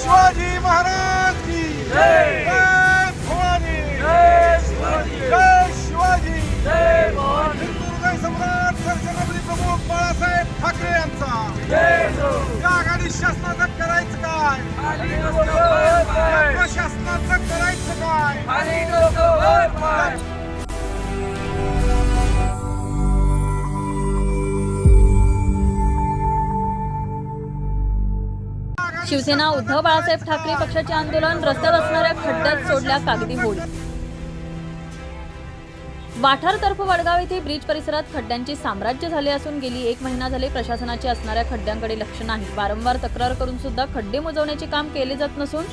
शिवाजी महाराज की जय. भवानी. जय शिवाजी. जय शिवाजी. जय भवानी. सम्राट सरसेनापती प्रमुख बाळासाहेब ठाकरे यांचा. या आघाडी शासनाचं करायचं काय? प्रशासनाचं करायचं काय? शिवसेना उद्धव बाळासाहेब ठाकरे पक्षाचे आंदोलन रस्त्यात असणाऱ्या खड्ड्यात सोडल्या कागदी होळी. वाठार तर्फ वडगाव येथे ब्रिज परिसरात खड्ड्यांचे साम्राज्य झाले असून गेली एक महिना झाले प्रशासनाचे असणाऱ्या खड्ड्यांकडे लक्ष नाही. वारंवार तक्रार करून सुद्धा खड्डे मोजवण्याचे काम केले जात नसून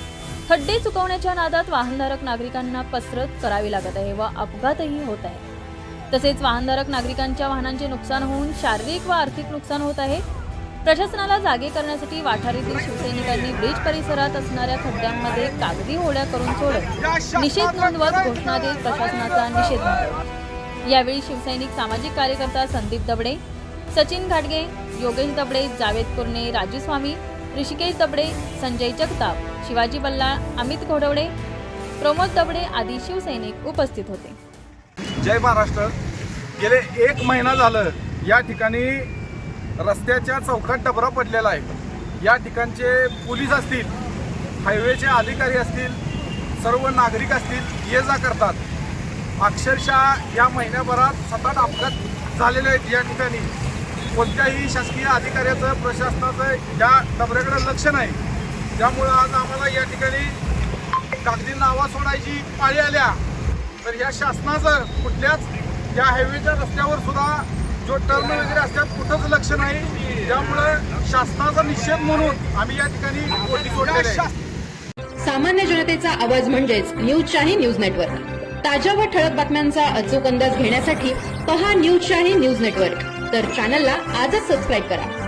खड्डे चुकवण्याच्या नादात वाहनधारक नागरिकांना कसरत करावी लागत आहे व अपघातही होत आहे. तसेच वाहनधारक नागरिकांच्या वाहनांचे नुकसान होऊन शारीरिक व आर्थिक नुकसान होत आहे. प्रशासनाला जागे करण्यासाठी वाठारीतील शिवसैनिकांनी ब्रिज परिसरात असणाऱ्या खड्ड्यांमध्ये कागदी होड्या करून सोडत निषेध नोंदवत घोषणा देत प्रशासनाचा निषेध नोंदवला. यावेळी शिवसैनिक सामाजिक कार्यकर्ता संदीप दबडे सचिन घाटगे योगेश दबडे जावेद कुर्णे राजू स्वामी ऋषिकेश दबडे संजय जगताप शिवाजी बल्लाळ अमित घोडवडे प्रमोद दबडे आदी शिवसैनिक उपस्थित होते. जय महाराष्ट्र. गेले एक महिना झालं या ठिकाणी रस्त्याच्या चौकात डबरा पडलेला आहे. या ठिकाणचे पोलीस असतील हायवेचे अधिकारी असतील सर्व नागरिक असतील ये जा करतात. अक्षरशः या महिन्याभरात सतत अपघात झालेले आहेत या ठिकाणी. कोणत्याही शासकीय अधिकाऱ्याचं प्रशासनाचं या डबऱ्याकडे लक्ष नाही. त्यामुळं आज आम्हाला या ठिकाणी कागदी नावा सोडायची पाळी आल्या. तर या शासनाचं कुठल्याच या हायवेच्या रस्त्यावर सुद्धा जो टर्न वगैरे असतात कुठंच लक्ष नाही. त्यामुळं शासनाचा निषेध म्हणून आम्ही या ठिकाणी सामान्य जनतेचा आवाज म्हणजेच न्यूज शाही न्यूज नेटवर्क. ताज्या व ठळक बातम्यांचा अचूक अंदाज घेण्यासाठी पहा न्यूज शाही न्यूज नेटवर्क. तर चॅनलला आजच सबस्क्राईब करा.